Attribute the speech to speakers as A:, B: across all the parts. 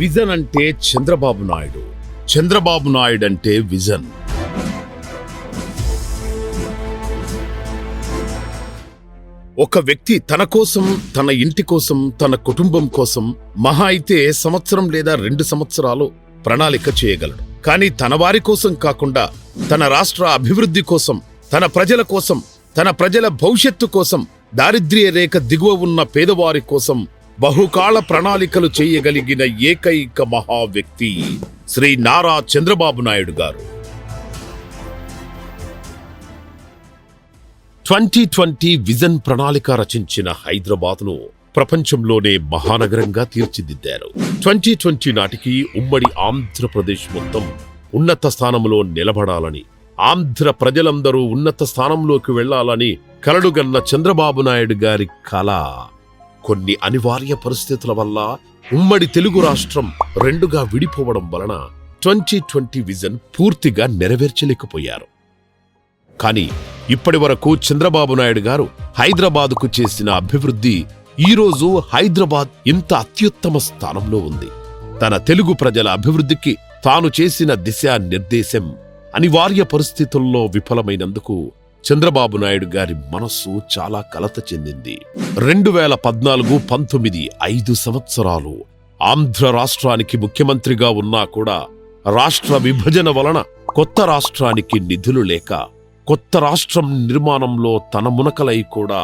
A: Vision అంటే చంద్రబాబు నాయుడు. చంద్రబాబు నాయుడు అంటే vision. ఒక వ్యక్తి తన కోసం తన ఇంటి కోసం తన కుటుంబం కోసం మహా అయితే సంవత్సరం లేదా రెండు సంవత్సరాలు ప్రణాళిక చేయగలడు. కానీ తన వారి కోసం కాకుండా తన రాష్ట్ర అభివృద్ధి కోసం తన ప్రజల కోసం తన ప్రజల భవిష్యత్తు కోసం దారిద్ర్య రేఖ దిగువ ఉన్న పేదవారి కోసం బహుకాల ప్రణాళికలు చేయగలిగిన ఏకైక మహా వ్యక్తి శ్రీ నారా చంద్రబాబు నాయుడు గారు. ట్వంటీ ట్వంటీ విజన్ ప్రణాళిక రచించిన హైదరాబాద్ను ప్రపంచంలోనే మహానగరంగా తీర్చిదిద్దారు. ట్వంటీ ట్వంటీ నాటికి ఉమ్మడి ఆంధ్రప్రదేశ్ మొత్తం ఉన్నత స్థానంలో నిలబడాలని ఆంధ్ర ప్రజలందరూ ఉన్నత స్థానంలోకి వెళ్ళాలని కలడుగన్న చంద్రబాబు నాయుడు గారి కళ కొన్ని అనివార్య పరిస్థితుల వల్ల ఉమ్మడి తెలుగు రాష్ట్రం రెండుగా విడిపోవడం వలన ట్వంటీ ట్వంటీ విజన్ పూర్తిగా నెరవేర్చలేకపోయారు. కానీ ఇప్పటి వరకు చంద్రబాబు నాయుడు గారు హైదరాబాదుకు చేసిన అభివృద్ధి ఈ రోజు హైదరాబాద్ ఇంత అత్యుత్తమ స్థానంలో ఉంది. తన తెలుగు ప్రజల అభివృద్ధికి తాను చేసిన దిశా నిర్దేశం అనివార్య పరిస్థితుల్లో విఫలమైనందుకు చంద్రబాబు నాయుడు గారి మనస్సు చాలా కలత చెందింది. రెండు వేల పద్నాలుగు పంతొమ్మిది ఐదు సంవత్సరాలు ఆంధ్ర రాష్ట్రానికి ముఖ్యమంత్రిగా ఉన్నా కూడా రాష్ట్ర విభజన వలన కొత్త రాష్ట్రానికి నిధులు లేక కొత్త రాష్ట్రం నిర్మాణంలో తన మునకలై కూడా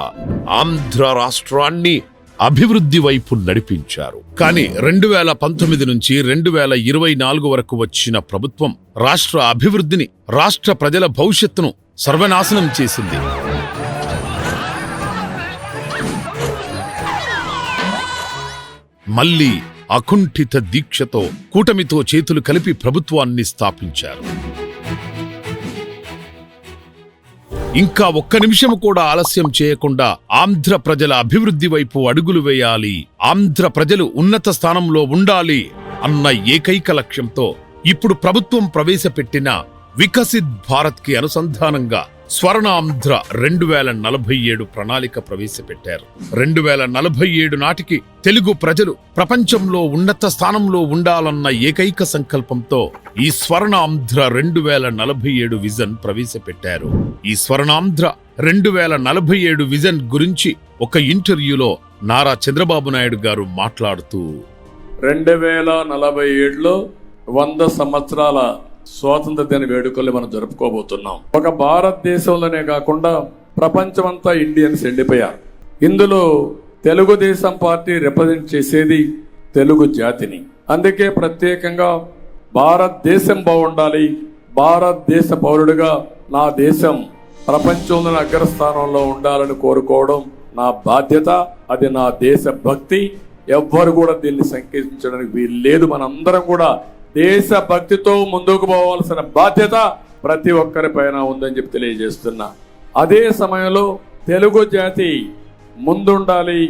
A: ఆంధ్ర రాష్ట్రాన్ని అభివృద్ధి వైపు నడిపించారు. కానీ రెండు వేల పంతొమ్మిది నుంచి రెండు వేల ఇరవై నాలుగు వరకు వచ్చిన ప్రభుత్వం రాష్ట్ర అభివృద్ధిని రాష్ట్ర ప్రజల భవిష్యత్తును సర్వనాశనం చేసింది. మళ్ళీ అకుంఠిత దీక్షతో కూటమితో చేతులు కలిపి ప్రభుత్వాన్ని స్థాపించారు. ఇంకా ఒక్క నిమిషం కూడా ఆలస్యం చేయకుండా ఆంధ్ర ప్రజల అభివృద్ధి వైపు అడుగులు వేయాలి. ఆంధ్ర ప్రజలు ఉన్నత స్థానంలో ఉండాలి అన్న ఏకైక లక్ష్యంతో ఇప్పుడు ప్రభుత్వం ప్రవేశపెట్టిన వికసిత్ భారత్కి అనుసంధానంగా స్వర్ణాంధ్ర రెండు వేల నలభై ఏడు ప్రణాళిక ప్రవేశపెట్టారు. రెండు వేల నలభై ఏడు నాటికి తెలుగు ప్రజలు ప్రపంచంలో ఉన్నత స్థానంలో ఉండాలన్న ఏకైక సంకల్పంతో ఈ స్వర్ణాంధ్ర రెండు వేల నలభై ఏడు విజన్ ప్రవేశపెట్టారు. ఈ స్వర్ణాంధ్ర రెండు వేల నలభై ఏడు విజన్ గురించి ఒక ఇంటర్వ్యూలో నారా చంద్రబాబు నాయుడు గారు మాట్లాడుతూ
B: రెండు వేల నలభై ఏడులో వంద సంవత్సరాల స్వాతంత్ర దిన వేడుకలు మనం జరుపుకోబోతున్నాం. ఒక భారతదేశంలోనే కాకుండా ప్రపంచమంతా ఇండియన్స్ ఎండిపోయారు. ఇందులో తెలుగుదేశం పార్టీ రిప్రజెంట్ చేసేది తెలుగు జాతిని. అందుకే ప్రత్యేకంగా భారతదేశం బాగుండాలి భారతదేశ పౌరుడిగా నా దేశం ప్రపంచంలోని అగ్రస్థానంలో ఉండాలని కోరుకోవడం నా బాధ్యత అది నా దేశ భక్తి. ఎవ్వరు కూడా దీన్ని సంకేతించడానికి వీలు లేదు మనందరం కూడా దేశ భక్తితో ముందుకు పోవాల్సిన బాధ్యత ప్రతి ఒక్కరి పైన ఉందని చెప్పి తెలియజేస్తున్నా. అదే సమయంలో తెలుగు జాతి ముందుండాలి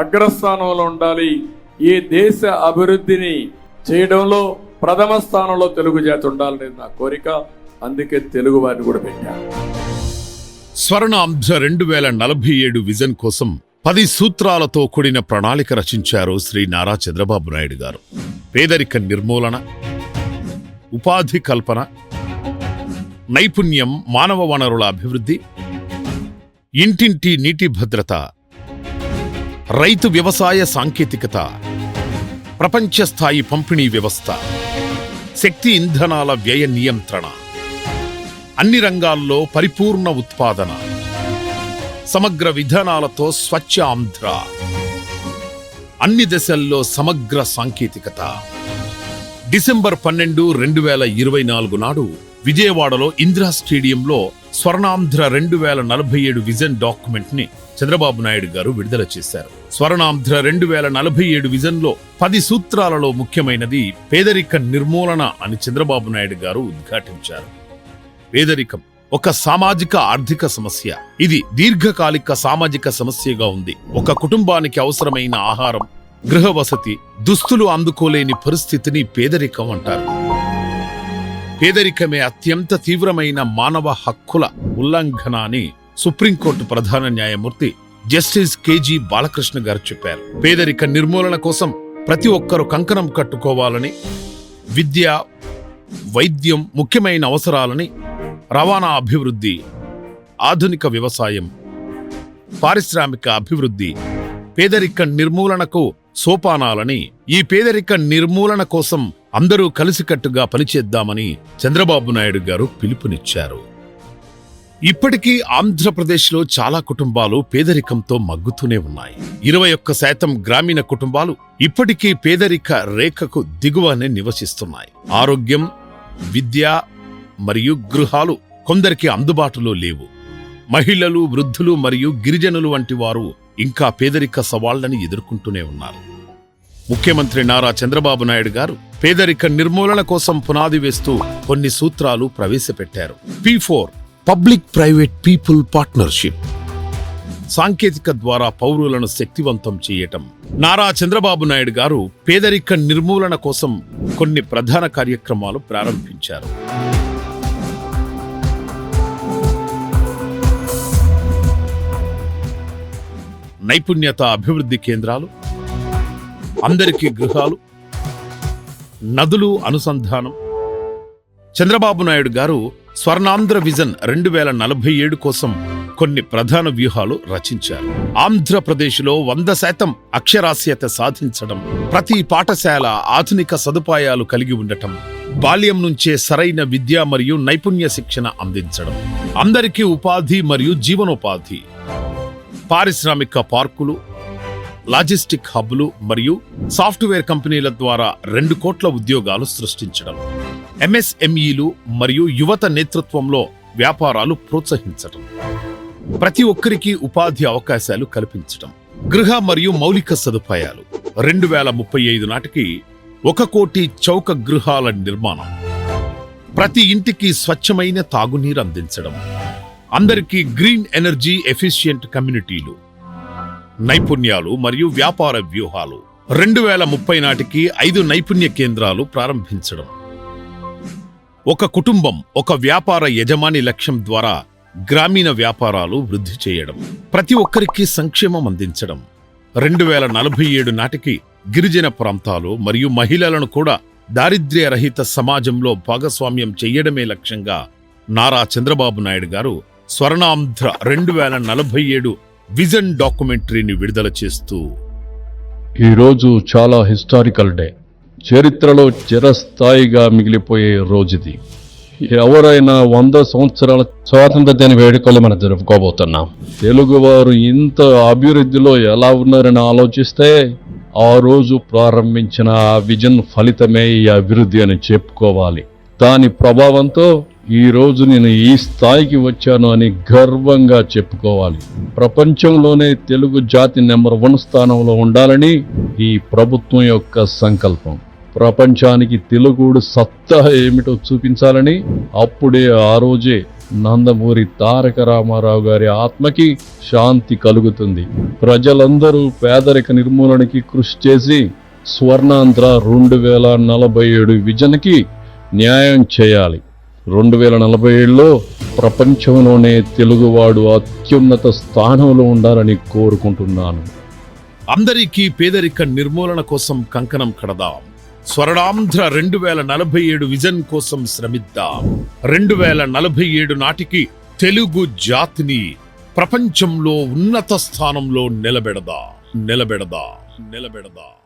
B: అగ్రస్థానంలో ఉండాలి ఈ దేశ అభివృద్ధిని చేయడంలో ప్రథమ స్థానంలో తెలుగు జాతి ఉండాలనేది నా కోరిక. అందుకే తెలుగు వారిని కూడా పెట్టాను
A: స్వర్ణాంశ రెండు వేల నలభై ఏడు విజన్ కోసం పది సూత్రాలతో కూడిన ప్రణాళిక రచించారు శ్రీ నారా చంద్రబాబు నాయుడు గారు. పేదరిక నిర్మూలన ఉపాధి కల్పన నైపుణ్యం మానవ వనరుల అభివృద్ధి ఇంటింటి నీటి భద్రత రైతు వ్యవసాయ సాంకేతికత ప్రపంచ స్థాయి పంపిణీ వ్యవస్థ శక్తి ఇంధనాల వ్యయ నియంత్రణ అన్ని రంగాల్లో పరిపూర్ణ ఉత్పాదన సమగ్ర విధానాలతో స్వచ్ఛ ఆంధ్ర. అన్ని దశల్లో సమగ్ర సాంకేతికత. డిసెంబర్ పన్నెండు రెండు వేల ఇరవై నాలుగు నాడు విజయవాడలో ఇందిరా స్టేడియంలో స్వర్ణాంధ్ర రెండు వేల నలభై ఏడు విజన్ డాక్యుమెంట్ని చంద్రబాబు నాయుడు గారు విడుదల చేశారు. స్వర్ణాంధ్ర రెండు వేల నలభై ఏడు విజన్లో పది సూత్రాలలో ముఖ్యమైనది పేదరిక నిర్మూలన అని చంద్రబాబు నాయుడు గారు ఉద్ఘాటించారు. పేదరికం ఒక సామాజిక ఆర్థిక సమస్య. ఇది దీర్ఘకాలిక సామాజిక సమస్యగా ఉంది. ఒక కుటుంబానికి అవసరమైన ఆహారం గృహ వసతి దుస్తులు అందుకోలేని పరిస్థితిని పేదరికం అంటారు. పేదరికమే అత్యంత తీవ్రమైన మానవ హక్కుల ఉల్లంఘన అని సుప్రీంకోర్టు ప్రధాన న్యాయమూర్తి జస్టిస్ కేజీ బాలకృష్ణ గారు చెప్పారు. పేదరిక నిర్మూలన కోసం ప్రతి ఒక్కరూ కంకణం కట్టుకోవాలని విద్య వైద్యం ముఖ్యమైన అవసరాలని రవాణా అభివృద్ధి ఆధునిక వ్యవసాయం పారిశ్రామిక అభివృద్ధి పేదరిక నిర్మూలనకు సోపానాలని ఈ పేదరిక నిర్మూలన కోసం అందరూ కలిసికట్టుగా పనిచేద్దామని చంద్రబాబు నాయుడు గారు పిలుపునిచ్చారు. ఇప్పటికీ ఆంధ్రప్రదేశ్లో చాలా కుటుంబాలు పేదరికంతో మగ్గుతూనే ఉన్నాయి. ఇరవై ఒక్క శాతం గ్రామీణ కుటుంబాలు ఇప్పటికీ పేదరిక రేఖకు దిగువనే నివసిస్తున్నాయి. ఆరోగ్యం విద్య మరియు గృహాలు కొందరికి అందుబాటులో లేవు. మహిళలు వృద్ధులు మరియు గిరిజనులు వంటి వారు ఇంకా పేదరిక సవాళ్ళను ఎదుర్కొంటూనే ఉన్నారు. ముఖ్యమంత్రి నారా చంద్రబాబు నాయుడు గారు పేదరిక నిర్మూలన కోసం పునాది వేస్తూ కొన్ని సూత్రాలు ప్రవేశపెట్టారు. P four public private people partnership. సాంకేతిక ద్వారా పౌరులను శక్తివంతం చేయటం. నారా చంద్రబాబు నాయుడు గారు పేదరిక నిర్మూలన కోసం కొన్ని ప్రధాన కార్యక్రమాలు ప్రారంభించారు. నైపుణ్యత అభివృద్ధి కేంద్రాలు అందరికీ గృహాలు నదులు అనుసంధానం. చంద్రబాబు నాయుడు గారు స్వర్ణాంధ్ర విజన్ రెండు వేల నలభై ఏడు కోసం కొన్ని ప్రధాన వ్యూహాలు రచించారు. ఆంధ్రప్రదేశ్లో వంద శాతం అక్షరాస్యత సాధించడం ప్రతి పాఠశాల ఆధునిక సదుపాయాలు కలిగి ఉండటం బాల్యం నుంచే సరైన విద్య మరియు నైపుణ్య శిక్షణ అందించడం అందరికీ ఉపాధి మరియు జీవనోపాధి. పారిశ్రామిక పార్కులు లాజిస్టిక్ హబ్లు మరియు సాఫ్ట్వేర్ కంపెనీల ద్వారా రెండు కోట్ల ఉద్యోగాలు సృష్టించడం. ఎంఎస్ఎంఈలు మరియు యువత నేతృత్వంలో వ్యాపారాలు ప్రోత్సహించడం. ప్రతి ఒక్కరికి ఉపాధి అవకాశాలు కల్పించడం. గృహ మరియు మౌలిక సదుపాయాలు. రెండు వేల ముప్పై ఐదు నాటికి ఒక కోటి చౌక గృహాల నిర్మాణం. ప్రతి ఇంటికి స్వచ్ఛమైన తాగునీరు అందించడం. అందరికీ గ్రీన్ ఎనర్జీ ఎఫిషియెంట్ కమ్యూనిటీలు నైపుణ్యాలు మరియు వ్యాపార వ్యూహాలు. రెండు వేల ముప్పై నాటికి ఐదు నైపుణ్య కేంద్రాలు ప్రారంభించడం. ఒక కుటుంబం ఒక వ్యాపార యజమాని లక్ష్యం ద్వారా గ్రామీణ వ్యాపారాలు వృద్ధి చేయడం. ప్రతి ఒక్కరికి సంక్షేమం అందించడం. రెండు వేల నలభై ఏడు నాటికి గిరిజన ప్రాంతాలు మరియు మహిళలను కూడా దారిద్ర్య రహిత సమాజంలో భాగస్వామ్యం చెయ్యడమే లక్ష్యంగా నారా చంద్రబాబు నాయుడు గారు స్వర్ణాంధ్ర రెండు వేల నలభై ఏడు విజన్ డాక్యుమెంటరీని విడుదల చేస్తూ.
C: ఈరోజు చాలా హిస్టారికల్ డే. చరిత్రలో చిరస్థాయిగా మిగిలిపోయే రోజుది. ఎవరైనా వంద సంవత్సరాల స్వాతంత్ర దిన వేడుకలు మనం జరుపుకోబోతున్నాం. తెలుగువారు ఇంత అభివృద్ధిలో ఎలా ఉన్నారని ఆలోచిస్తే ఆ రోజు ప్రారంభించిన ఆ విజన్ ఫలితమే ఈ అభివృద్ధి అని చెప్పుకోవాలి. దాని ప్రభావంతో ఈరోజు నేను ఈ స్థాయికి వచ్చాను అని గర్వంగా చెప్పుకోవాలి. ప్రపంచంలోనే తెలుగు జాతి నెంబర్ వన్ స్థానంలో ఉండాలని ఈ ప్రభుత్వం యొక్క సంకల్పం. ప్రపంచానికి తెలుగుడు సత్తా ఏమిటో చూపించాలని అప్పుడే ఆ రోజే నందమూరి తారక రామారావు గారి ఆత్మకి శాంతి కలుగుతుంది. ప్రజలందరూ పేదరిక నిర్మూలనకి కృషి చేసి స్వర్ణాంధ్ర రెండు వేల నలభై ఏడు విజన్కి న్యాయం చేయాలి. రెండు వేల నలభై ఏడులో ప్రపంచంలోనే తెలుగువాడు అత్యున్నత స్థానంలో ఉండాలని కోరుకుంటున్నాను.
A: అందరికీ పేదరిక నిర్మూలన కోసం కంకణం కడదాం. స్వరణాంధ్ర రెండు వేల నలభై ఏడు విజన్ కోసం శ్రమిద్దాం. రెండు వేల నలభై ఏడు నాటికి తెలుగు జాతిని ప్రపంచంలో ఉన్నత స్థానంలో నిలబెడదా. నిలబెడదా. నిలబెడదా.